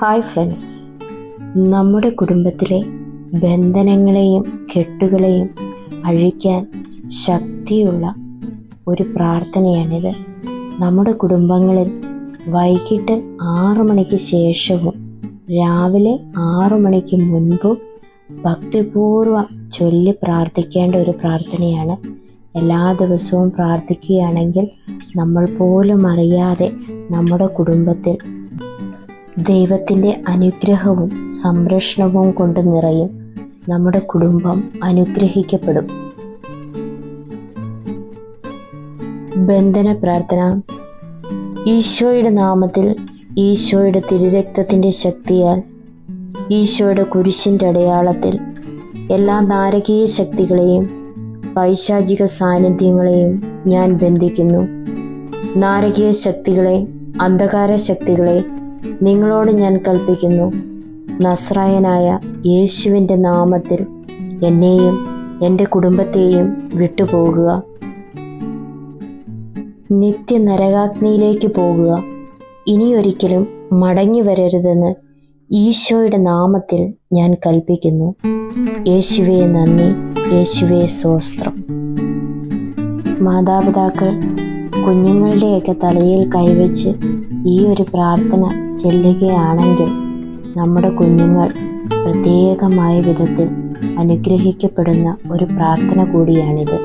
Hi friends നമ്മുടെ കുടുംബത്തിലെ ബന്ധനങ്ങളെയും കെട്ടുകളെയും അഴിക്കാൻ ശക്തിയുള്ള ഒരു പ്രാർത്ഥനയാണിത്. നമ്മുടെ കുടുംബങ്ങളിൽ വൈകിട്ട് ആറു മണിക്ക് ശേഷവും രാവിലെ ആറു മണിക്ക് മുൻപും ഭക്തിപൂർവം ചൊല്ലി പ്രാർത്ഥിക്കേണ്ട ഒരു പ്രാർത്ഥനയാണ്. എല്ലാ ദിവസവും പ്രാർത്ഥിക്കുകയാണെങ്കിൽ നമ്മൾ പോലും അറിയാതെ നമ്മുടെ കുടുംബത്തിൽ ദൈവത്തിന്റെ അനുഗ്രഹവും സംരക്ഷണവും കൊണ്ട് നിറയും നമ്മുടെ കുടുംബം അനുഗ്രഹിക്കപ്പെടും. ബന്ധന പ്രാർത്ഥന. ഈശോയുടെ നാമത്തിൽ ഈശോയുടെ തിരുരക്തത്തിന്റെ ശക്തിയാൽ ഈശോയുടെ കുരിശിന്റെ അടയാളത്തിൽ എല്ലാ നാരകീയ ശക്തികളെയും പൈശാചിക സാന്നിധ്യങ്ങളെയും ഞാൻ ബന്ധിക്കുന്നു. നാരകീയ ശക്തികളെ അന്ധകാര ശക്തികളെ നിങ്ങളോട് ഞാൻ കൽപ്പിക്കുന്നു. നസ്രായനായ യേശുവിന്റെ നാമത്തിൽ എന്നെയും എന്റെ കുടുംബത്തെയും വിട്ടുപോകുക. നിത്യ നരകാഗ്നിയിലേക്ക് പോകുക. ഇനിയൊരിക്കലും മടങ്ങി വരരുതെന്ന് ഈശോയുടെ നാമത്തിൽ ഞാൻ കൽപ്പിക്കുന്നു. യേശുവേ നന്ദി. യേശുവേ സ്വസ്ത്രം മാതാപിതാക്കൾ കുഞ്ഞുങ്ങളുടെയൊക്കെ തലയിൽ കൈവച്ച് ഈ ഒരു പ്രാർത്ഥന ചെല്ലുകയാണെങ്കിൽ നമ്മുടെ കുഞ്ഞുങ്ങൾ പ്രത്യേകമായ വിധത്തിൽ അനുഗ്രഹിക്കപ്പെടുന്ന ഒരു പ്രാർത്ഥന കൂടിയാണിത്.